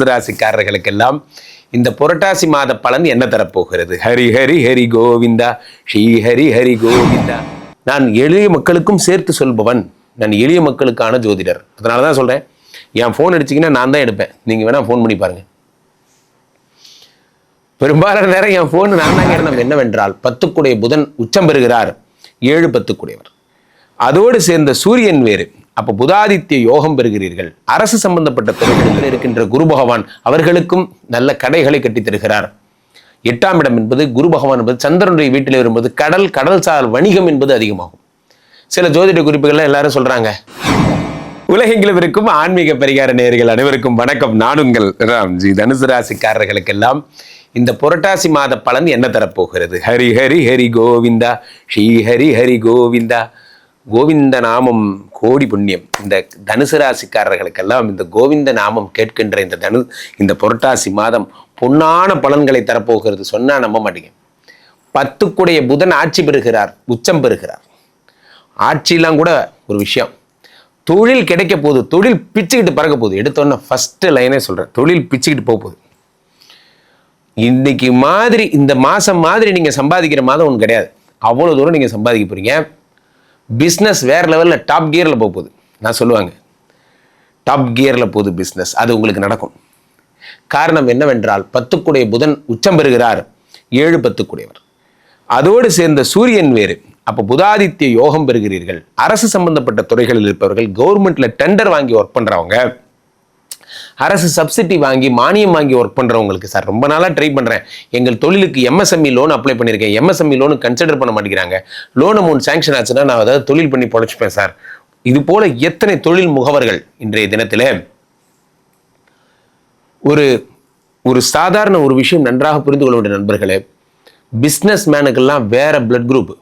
தனுசு ராசிக்காரர்களுக்கெல்லாம் இந்த புரட்டாசி மாத பலன் என்ன தரப்போகிறது? ஹரி ஹரி ஹரி கோவிந்தா ஸ்ரீ ஹரி ஹரி கோவிந்தா. நான் எளிய மக்களுக்கும் சேர்த்து சொல்பவன். நான் எளிய மக்களுக்கான ஜோதிடர். அதனால தான் சொல்கிறேன் என் ஃபோன் அடிச்சிங்கன்னா நான் தான் எடுப்பேன். நீங்கள் வேணால் ஃபோன் பண்ணி பாருங்கள் பெரும்பாலான நேரம் என் ஃபோன் நான் தான் காரணம் என்னவென்றால் பத்துக்குடைய புதன் உச்சம் பெறுகிறார். ஏழு பத்துக்குடையவர். அதோடு சேர்ந்த சூரியன் வேறு. அப்ப புதாதித்ய யோகம் பெறுகிறீர்கள். அரசு சம்பந்தப்பட்ட துறைகளில் இருக்கின்ற குரு பகவான் அவர்களுக்கும் நல்ல கடைகளை கட்டித் தருகிறார். எட்டாம் இடம் என்பது குரு பகவான் என்பது சந்திரனுடைய வீட்டில் வரும்போது கடல் கடல் சார் வணிகம் என்பது அதிகமாகும். சில ஜோதிட குறிப்புகள்லாம் எல்லாரும் சொல்றாங்க. உலகெங்கிலும் இருக்கும் ஆன்மீக பரிகார நேர்கள் அனைவருக்கும் வணக்கம். நான் உங்கள் ராம்ஜி. தனுசு ராசிக்காரர்களுக்கெல்லாம் இந்த புரட்டாசி மாத பலன் என்ன தரப்போகிறது? ஹரி ஹரி ஹரி கோவிந்தா. ஸ்ரீ ஹரி ஹரி கோவிந்தா. கோவிந்த நாமம் கோடி புண்ணியம். இந்த தனுசு ராசிக்காரர்களுக்கெல்லாம் இந்த கோவிந்த நாமம் கேட்கின்ற இந்த தனு இந்த புரட்டாசி மாதம் பொன்னான பலன்களை தரப்போகிறது சொன்னால் நம்ப மாட்டேங்க. பத்துக்குடைய புதன் ஆட்சி பெறுகிறார் உச்சம் பெறுகிறார். ஆட்சியெல்லாம் கூட ஒரு விஷயம். தொழில் கிடைக்க போகுது தொழில் பிச்சுக்கிட்டு பறக்க போகுது. எடுத்தோன்னே ஃபஸ்ட்டு லைனே சொல்கிறேன் தொழில் பிச்சுக்கிட்டு போக போகுது. இன்னைக்கு மாதிரி இந்த மாதம் மாதிரி நீங்கள் சம்பாதிக்கிற மாதம் ஒன்று கிடையாது. அவ்வளோ தூரம் நீங்கள் சம்பாதிக்க போகிறீங்க பிஸ்னஸ் வேறு லெவலில் டாப் கியரில் போக போகுது. நான் சொல்லுவாங்க டாப் கியரில் போகுது பிஸ்னஸ் அது உங்களுக்கு நடக்கும். காரணம் என்னவென்றால் பத்துக்குடைய புதன் உச்சம் பெறுகிறார் ஏழு பத்துக்குடையவர். அதோடு சேர்ந்த சூரியன் வேறு. அப்போ புதாதித்ய யோகம் பெறுகிறீர்கள். அரசு சம்பந்தப்பட்ட துறைகளில் இருப்பவர்கள் கவர்மெண்ட்டில் டெண்டர் வாங்கி ஒர்க் பண்ணுறவங்க அரசு சப்சிடி வாங்கி மானியம் வாங்கி ஒர்க் பண்ணுறவங்களுக்கு சார் ரொம்ப நாளாக ட்ரை பண்ணுறேன் எங்கள் தொழிலுக்கு எம்எஸ்எம்இ லோன் அப்ளை பண்ணியிருக்கேன். எம்எஸ்எம்இ லோனு கன்சிடர் பண்ண மாட்டேங்கிறாங்க. லோன் அமௌண்ட் சேங்ஷன் ஆச்சுன்னா நான் அதாவது தொழில் பண்ணி பொழைச்சிப்பேன் சார் இது போல எத்தனை தொழில் முகவர்கள் இன்றைய தினத்தில் ஒரு ஒரு சாதாரண ஒரு விஷயம் நன்றாக புரிந்து கொள்ள வேண்டிய நண்பர்களே பிஸ்னஸ் மேனுக்கெல்லாம் வேற பிளட் குரூப்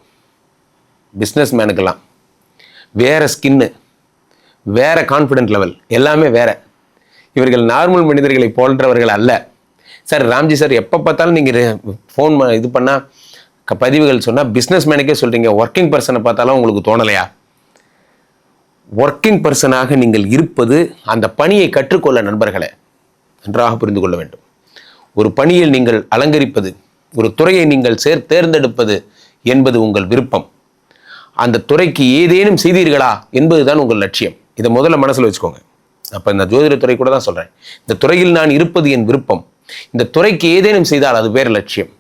பிஸ்னஸ் மேனுக்கெல்லாம் வேற ஸ்கின்னு வேற கான்ஃபிடென்ட் லெவல் எல்லாமே வேற. இவர்கள் நார்மல் மனிதர்களை போன்றவர்கள் அல்ல. சார் ராம்ஜி சார் எப்போ பார்த்தாலும் நீங்கள் ஃபோன் இது பண்ணால் பதிவுகள் சொன்னால் பிஸ்னஸ் மேனுக்கே சொல்கிறீங்க ஒர்க்கிங் பர்சனை பார்த்தாலும் உங்களுக்கு தோணலையா? ஒர்க்கிங் பர்சனாக நீங்கள் இருப்பது அந்த பணியை கற்றுக்கொள்ள நண்பர்களே நன்றாக புரிந்து கொள்ள வேண்டும். ஒரு பணியில் நீங்கள் அலங்கரிப்பது ஒரு துறையை நீங்கள் சேர் தேர்ந்தெடுப்பது என்பது உங்கள் விருப்பம். அந்த துறைக்கு ஏதேனும் செய்தீர்களா என்பதுதான் உங்கள் லட்சியம். இதை முதல்ல மனசில் வச்சுக்கோங்க. அப்போ இந்த ஜோதிடத்துறை கூட தான் சொல்கிறேன் இந்த துறையில் நான் இருப்பது என் விருப்பம். இந்த துறைக்கு ஏதேனும் செய்தால் அது வேறு லட்சியம்.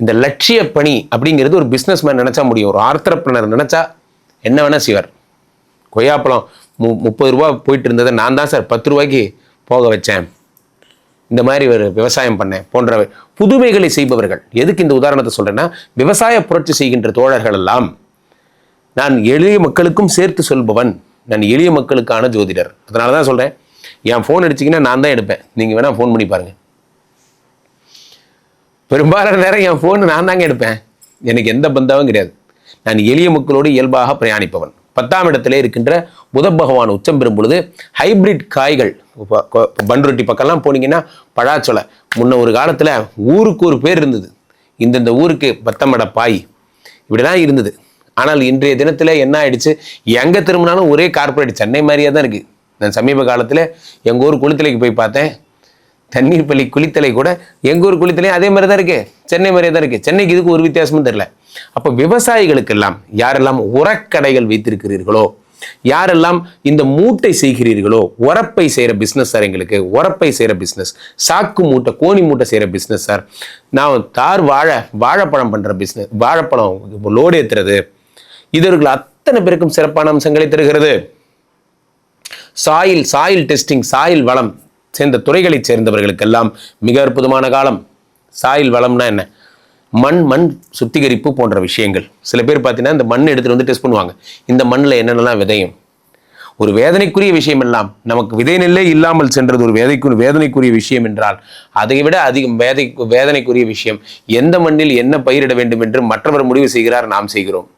இந்த லட்சிய பணி அப்படிங்கிறது ஒரு பிஸ்னஸ் மேன் நினச்சா முடியும். ஒரு ஆர்த்தரப்பினர் நினச்சா என்ன வேணால் செய்வார். கொய்யாப்பழம் மு முப்பது ரூபா போயிட்டு இருந்ததை நான் தான் சார் பத்து ரூபாய்க்கு போக வச்சேன். இந்த மாதிரி ஒரு விவசாயம் பண்ணேன் போன்றவை புதுமைகளை செய்பவர்கள். எதுக்கு இந்த உதாரணத்தை சொல்றேன்னா விவசாய புரட்சி செய்கின்ற தோழர்கள் எல்லாம் நான் எளிய மக்களுக்கும் சேர்த்து சொல்பவன். நான் எளிய மக்களுக்கான ஜோதிடர். அதனால தான் சொல்கிறேன் என் ஃபோன் அடிச்சிங்கன்னா நான் தான் எடுப்பேன். நீங்கள் வேணால் ஃபோன் பண்ணி பாருங்கள் பெரும்பாலான நேரம் என் ஃபோன் நான் தாங்க எடுப்பேன். எனக்கு எந்த பந்தாவும் கிடையாது. நான் எளிய மக்களோடு இயல்பாக பிரயாணிப்பவன். பத்தாம் இடத்திலே இருக்கின்ற புத பகவான் உச்சம் பெறும் பொழுது ஹைபிரிட் காய்கள் இப்போ- இப்போ பண்ருட்டி பக்கம்லாம் போனீங்கன்னா பழாச்சொலை முன்ன ஒரு காலத்தில் ஊருக்கு ஒரு பேர் இருந்தது. இந்தந்த ஊருக்கு பத்தமட பாய் இப்படிலாம் இருந்தது. ஆனால் இன்றைய தினத்தில் என்ன ஆயிடுச்சு? எங்கே திரும்பினாலும் ஒரே கார்ப்பரேட் சென்னை மாதிரியே தான் இருக்குது நான் சமீப காலத்தில் எங்கள் ஊர் குளித்தலைக்கு போய் பார்த்தேன். தண்ணீர் பள்ளி குளித்தலை கூட எங்கள் ஊர் குளித்தலையும் அதே மாதிரி தான் இருக்குது சென்னை மாதிரியே தான் இருக்குது சென்னைக்கு இதுக்கு ஒரு வித்தியாசமும் தெரில அப்போ விவசாயிகளுக்கெல்லாம் யாரெல்லாம் உரக்கடைகள் வைத்திருக்கிறீர்களோ யாரெல்லாம் இந்த மூட்டை செய்கிறீர்களோ உரப்பை செய்கிற பிஸ்னஸ் சார் எங்களுக்கு உரப்பை செய்கிற பிஸ்னஸ் சாக்கு மூட்டை கோணி மூட்டை செய்கிற பிஸ்னஸ் சார் நான் தார் வாழை வாழைப்பழம் பண்ணுற பிஸ்னஸ் வாழைப்பழம் லோடு ஏற்றுறது இதர்கள் அத்தனை பேருக்கும் சிறப்பான அம்சங்களை தருகிறது. சாயில் சாயில் டெஸ்டிங் சாயில் வளம் சேர்ந்த துறைகளைச் சேர்ந்தவர்களுக்கெல்லாம் மிக அற்புதமான காலம். சாயில் வளம்னா என்ன? மண் மண் சுத்திகரிப்பு போன்ற விஷயங்கள். சில பேர் பார்த்தீங்கன்னா இந்த மண் எடுத்துட்டு வந்து டெஸ்ட் பண்ணுவாங்க. இந்த மண்ணில் என்னென்னலாம் விதையும்? ஒரு வேதனைக்குரிய விஷயம் எல்லாம். நமக்கு விதை நெல்லே இல்லாமல் சென்றது ஒரு வேதைக்கு வேதனைக்குரிய விஷயம் என்றால் அதை விட அதிகம் வேதை வேதனைக்குரிய விஷயம் எந்த மண்ணில் என்ன பயிரிட வேண்டும் என்று மற்றவர் முடிவு செய்கிறார் நாம் செய்கிறோம்.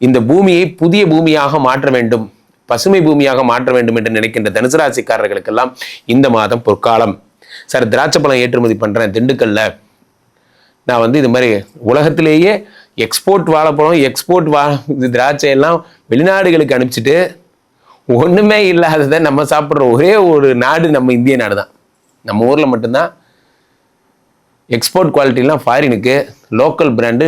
இந்த பூமியை புதிய பூமியாக மாற்ற வேண்டும் பசுமை பூமியாக மாற்ற வேண்டும் என்று நினைக்கின்ற தனுசு ராசிக்காரர்களுக்கெல்லாம் இந்த மாதம் பொற்காலம். சார் திராட்சை பழம் ஏற்றுமதி பண்ணுறேன் திண்டுக்கல்ல. நான் வந்து இது மாதிரி உலகத்திலேயே எக்ஸ்போர்ட் வாழைப்பழம் எக்ஸ்போர்ட் வா இது திராட்சை எல்லாம் வெளிநாடுகளுக்கு அனுப்பிச்சிட்டு ஒன்றுமே இல்லாததை நம்ம சாப்பிட்ற ஒரே ஒரு நாடு நம்ம இந்திய நாடு தான். நம்ம ஊரில் மட்டும்தான் எக்ஸ்போர்ட் குவாலிட்டிலாம் ஃபாரினுக்கு லோக்கல் பிராண்டு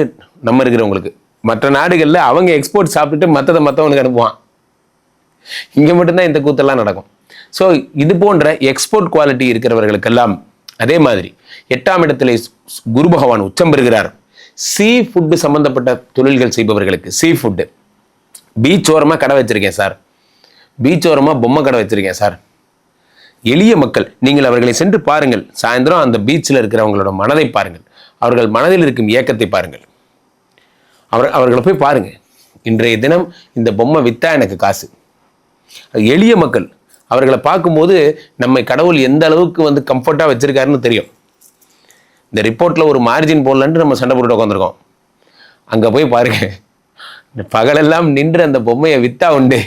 நம்ம இருக்கிறவங்களுக்கு. மற்ற நாடுகளில் அவங்க எக்ஸ்போர்ட் சாப்பிட்டுட்டு மற்றதை மற்றவனுக்கு அனுப்புவான். இங்கே மட்டும்தான் இந்த கூத்தெல்லாம் நடக்கும். ஸோ இது போன்ற எக்ஸ்போர்ட் குவாலிட்டி இருக்கிறவர்களுக்கெல்லாம் அதே மாதிரி எட்டாம் இடத்துல ஸ்- குரு பகவான் உச்சம் பெறுகிறார். சீ ஃபுட்டு சம்பந்தப்பட்ட தொழில்கள் செய்பவர்களுக்கு சீ ஃபுட்டு பீச் ஓரமாக கடை வச்சுருக்கேன் சார். பீச் ஓரமாக பொம்மை கடை வச்சுருக்கேன் சார். எளிய மக்கள் நீங்கள் அவர்களை சென்று பாருங்கள். சாயந்தரம் அந்த பீச்சில் இருக்கிறவங்களோட மனதை பாருங்கள். அவர்கள் மனதில் இருக்கும் இயக்கத்தை பாருங்கள். அவர் அவர்களை போய் பாருங்கள் இன்றைய தினம் இந்த பொம்மை வித்தா எனக்கு காசு. எளிய மக்கள் அவர்களை பார்க்கும்போது நம்மை கடவுள் எந்த அளவுக்கு வந்து கம்ஃபர்ட்டாக வச்சுருக்காருன்னு தெரியும். இந்த ரிப்போர்ட்டில் ஒரு மார்ஜின் போடலன்ட்டு நம்ம சண்டை போட்டு உட்காந்துருக்கோம் அங்கே போய் பாருங்க. இந்த பகலெல்லாம் நின்று அந்த பொம்மையை வித்தா உண்டு.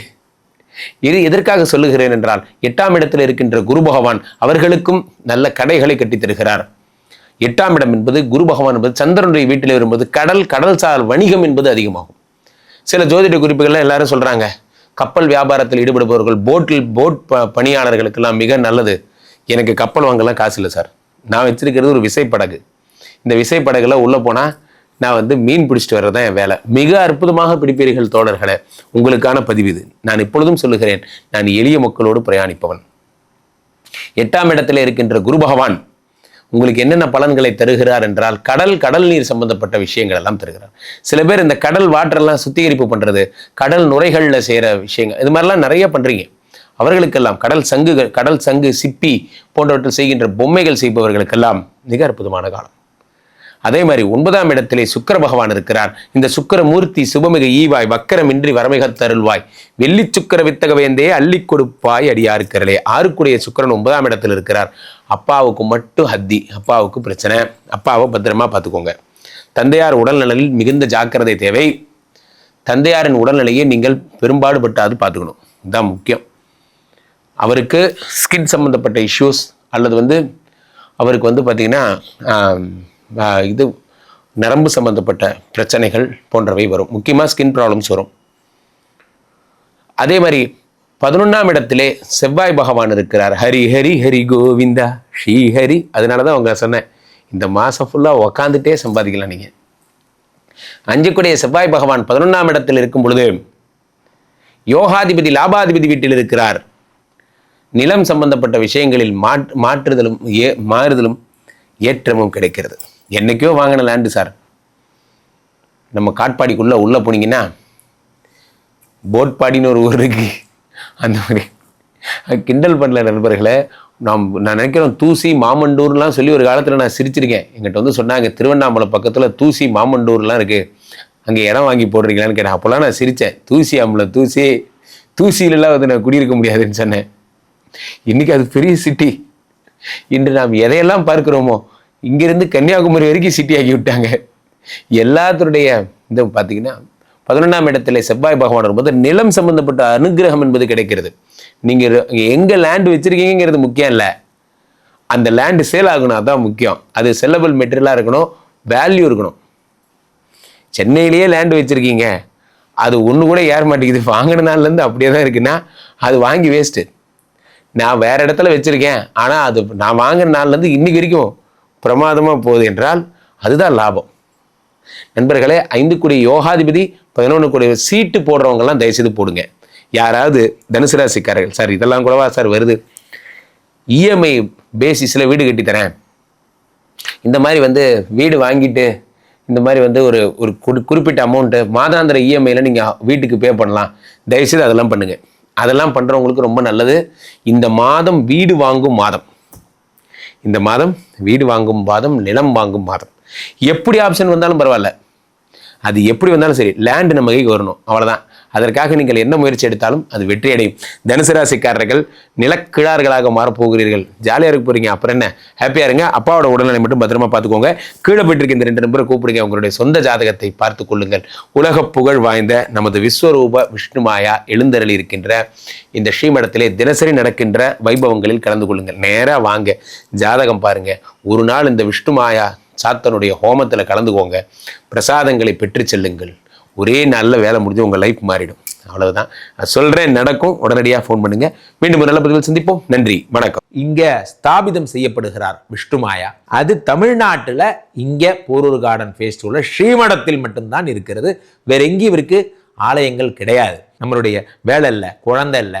இது எதற்காக சொல்லுகிறேன் என்றால் எட்டாம் இடத்தில் இருக்கின்ற குரு பகவான் அவர்களுக்கும் நல்ல கடைகளை கட்டித் தருகிறார் எட்டாம் இடம் என்பது குரு பகவான் என்பது சந்திரனுடைய வீட்டில் வரும்போது கடல் கடல் சார் வணிகம் என்பது அதிகமாகும். சில ஜோதிட குறிப்புகள்லாம் எல்லாரும் சொல்கிறாங்க கப்பல் வியாபாரத்தில் ஈடுபடுபவர்கள் போட்டில் போட் ப பணியாளர்களுக்கெல்லாம் மிக நல்லது. எனக்கு கப்பல் வாங்கலாம் காசு இல்லை சார். நான் வச்சிருக்கிறது ஒரு விசைப்படகு. இந்த விசைப்படகுல உள்ளே போனால் நான் வந்து மீன் பிடிச்சிட்டு வர்றது தான் என் வேலை. மிக அற்புதமாக பிடிப்பீர்கள் தோழர்களே உங்களுக்கான பதிவு இது. நான் இப்பொழுதும் சொல்லுகிறேன் நான் எளிய மக்களோடு பிரயாணிப்பவன். எட்டாம் இடத்தில் இருக்கின்ற குரு பகவான் உங்களுக்கு என்னென்ன பலன்களை தருகிறார் என்றால் கடல் கடல் நீர் சம்பந்தப்பட்ட விஷயங்கள் எல்லாம் தருகிறார். சில பேர் இந்த கடல் வாட்டரெல்லாம் சுத்திகரிப்பு பண்றது கடல் நுரைகளில் செய்கிற விஷயங்கள் இது மாதிரிலாம் நிறைய பண்றீங்க. அவர்களுக்கெல்லாம் கடல் சங்குகள் கடல் சங்கு சிப்பி போன்றவற்றில் செய்கின்ற பொம்மைகள் செய்பவர்களுக்கெல்லாம் மிக அற்புதமான காலம். அதே மாதிரி ஒன்பதாம் இடத்திலே சுக்கர பகவான் இருக்கிறார். இந்த சுக்கிரமூர்த்தி சுபமிகு ஈவாய் வக்கரமின்றி வரமிக தருள்வாய். வெள்ளி சுக்கிர வித்தக வேந்தே அள்ளி கொடுப்பாய் அடியாருக்கிறலே. ஆறுக்குடைய சுக்கிரன் ஒன்பதாம் இடத்தில் இருக்கிறார். அப்பாவுக்கு மட்டும் ஹத்தி அப்பாவுக்கு பிரச்சனை. அப்பாவை பத்திரமா பார்த்துக்கோங்க. தந்தையார் உடல்நலனில் மிகுந்த ஜாக்கிரதை தேவை. தந்தையாரின் உடல்நிலையை நீங்கள் பெரும்பாடுபட்டாது பார்த்துக்கணும். இதுதான் முக்கியம். அவருக்கு ஸ்கின் சம்மந்தப்பட்ட இஷ்யூஸ் அல்லது வந்து அவருக்கு வந்து பார்த்திங்கன்னா இது நரம்பு சம்பந்தப்பட்ட பிரச்சனைகள் போன்றவை வரும். முக்கியமாக ஸ்கின் ப்ராப்ளம்ஸ் வரும். அதே மாதிரி பதினொன்றாம் இடத்திலே செவ்வாய் பகவான் இருக்கிறார். ஹரி ஹரி ஹரி கோவிந்தா ஸ்ரீ ஹரி. அதனால தான் அவங்க சொன்னேன் இந்த மாதம் ஃபுல்லாக உக்காந்துட்டே சம்பாதிக்கலாம் நீங்கள் அஞ்சுக்குடைய செவ்வாய் பகவான் பதினொன்றாம் இடத்தில் இருக்கும் பொழுது யோகாதிபதி லாபாதிபதி வீட்டில் இருக்கிறார். நிலம் சம்பந்தப்பட்ட விஷயங்களில் மாற்று மாற்றுதலும் ஏ மாறுதலும் ஏற்றமும் கிடைக்கிறது. என்னைக்கோ வாங்கின லேண்டு சார் நம்ம காட்பாடிக்குள்ளே உள்ளே போனீங்கன்னா போட்பாடின்னு ஒரு ஊர் இருக்குது அந்த மாதிரி. கிண்டல் பண்ணல நண்பர்களே. நாம் நான் நினைக்கிறோம் தூசி மாமண்டூர்லாம் சொல்லி ஒரு காலத்தில் நான் சிரிச்சிருக்கேன். எங்கிட்ட வந்து சொன்னாங்க திருவண்ணாமலை பக்கத்தில் தூசி மாமண்டூர்லாம் இருக்குது அங்கே இடம் வாங்கி போடுறீங்களான்னு கேட்டேன். அப்போல்லாம் நான் சிரித்தேன் தூசி ஆம்பளை தூசி தூசியிலலாம் வந்து நான் குடியிருக்க முடியாதுன்னு சொன்னேன். இன்னைக்கு அது பெரிய சிட்டி. இன்று நாம் எதையெல்லாம் பார்க்குறோமோ இங்கேருந்து கன்னியாகுமரி வரைக்கும் சிட்டி ஆக்கி விட்டாங்க. எல்லாத்துடைய இந்த பார்த்திங்கன்னா பதினொன்றாம் இடத்துல செவ்வாய் பகவான் வரும்போது நிலம் சம்பந்தப்பட்ட அனுகிரகம் என்பது கிடைக்கிறது. நீங்கள் எங்கே லேண்ட் வச்சுருக்கீங்கிறது முக்கியம் இல்லை. அந்த லேண்டு சேல் ஆகணும் அதான் முக்கியம். அது செல்லபிள் மெட்டீரியலாக இருக்கணும் வேல்யூ இருக்கணும். சென்னையிலேயே லேண்ட் வச்சுருக்கீங்க. அது ஒன்று கூட ஏற மாட்டேங்குது. வாங்கின நாள்லேருந்து அப்படியே தான் இருக்குன்னா அது வாங்கி வேஸ்ட்டு நான் வேறு இடத்துல வச்சுருக்கேன். ஆனால் அது நான் வாங்கின நாள்லேருந்து இன்றைக்கி வரைக்கும் பிரமாதமாக போகுது என்றால் அதுதான் லாபம். நண்பர்களே ஐந்து கூடிய யோகாதிபதி பதினொன்று கோடி சீட்டு போடுறவங்கெல்லாம் தயவுசெய்து போடுங்க. யாராவது தனுசு ராசிக்காரர்கள் சார் இதெல்லாம் கூடவா சார் வருது? இஎம்ஐ பேசிஸில் வீடு கட்டி தரேன். இந்த மாதிரி வந்து வீடு வாங்கிட்டு இந்த மாதிரி வந்து ஒரு ஒரு குறி- குறிப்பிட்ட அமௌண்ட்டு மாதாந்திர இஎம்ஐயில் நீங்கள் வீட்டுக்கு பே பண்ணலாம். தயவுசெய்து அதெல்லாம் பண்ணுங்கள் அதெல்லாம் பண்ணுறவங்களுக்கு ரொம்ப நல்லது. இந்த மாதம் வீடு வாங்கும் மாதம். இந்த மாதம் வீடு வாங்கும் மாதம் நிலம் வாங்கும் மாதம். எப்படி ஆப்ஷன் வந்தாலும் பரவாயில்ல. அது எப்படி வந்தாலும் சரி லேண்டு நம்ம கைக்கு வரணும் அவ்வளோதான் அதற்காக நீங்கள் என்ன முயற்சி எடுத்தாலும் அது வெற்றி அடையும் தனுசு ராசிக்காரர்கள் நிலக்கிழார்களாக மாறப் போகிறீர்கள் ஜாலியாக இருக்க போகிறீங்க அப்புறம் என்ன? ஹாப்பியாக இருங்க. அப்பாவோட உடல்நிலை மட்டும் பத்திரமா பார்த்துக்கோங்க. கீழே போயிட்டு இந்த ரெண்டு நம்பரை கூப்பிடுங்க. உங்களுடைய சொந்த ஜாதகத்தை பார்த்து கொள்ளுங்கள். உலக புகழ் வாய்ந்த நமது விஸ்வரூப விஷ்ணுமாயா எழுந்தருளி இருக்கின்ற இந்த ஸ்ரீமடத்திலே தினசரி நடக்கின்ற வைபவங்களில் கலந்து கொள்ளுங்கள். நேராக வாங்க. ஜாதகம் பாருங்கள் ஒரு நாள் இந்த விஷ்ணுமாயா சாத்தனுடைய ஹோமத்தில் கலந்துக்கோங்க. பிரசாதங்களை பெற்று செல்லுங்கள். ஒரே நல்ல வேலை முடிஞ்சு உங்கள் லைஃப் மாறிடும். அவ்வளவுதான். நான் சொல்றேன் நடக்கும். உடனடியாக ஃபோன் பண்ணுங்க. மீண்டும் ஒரு நல்ல பதிவில் சந்திப்போம். நன்றி. வணக்கம். இங்க ஸ்தாபிதம் செய்யப்படுகிறார் விஷ்ணுமாயா அது தமிழ்நாட்டில் இங்க போரூர் கார்டன் ஃபேஸ்டிவலில் ஸ்ரீமடத்தில் மட்டும்தான் இருக்கிறது. வேற எங்கேயும் இவருக்கு ஆலயங்கள் கிடையாது. நம்மளுடைய வேலை இல்லை குழந்தை இல்லை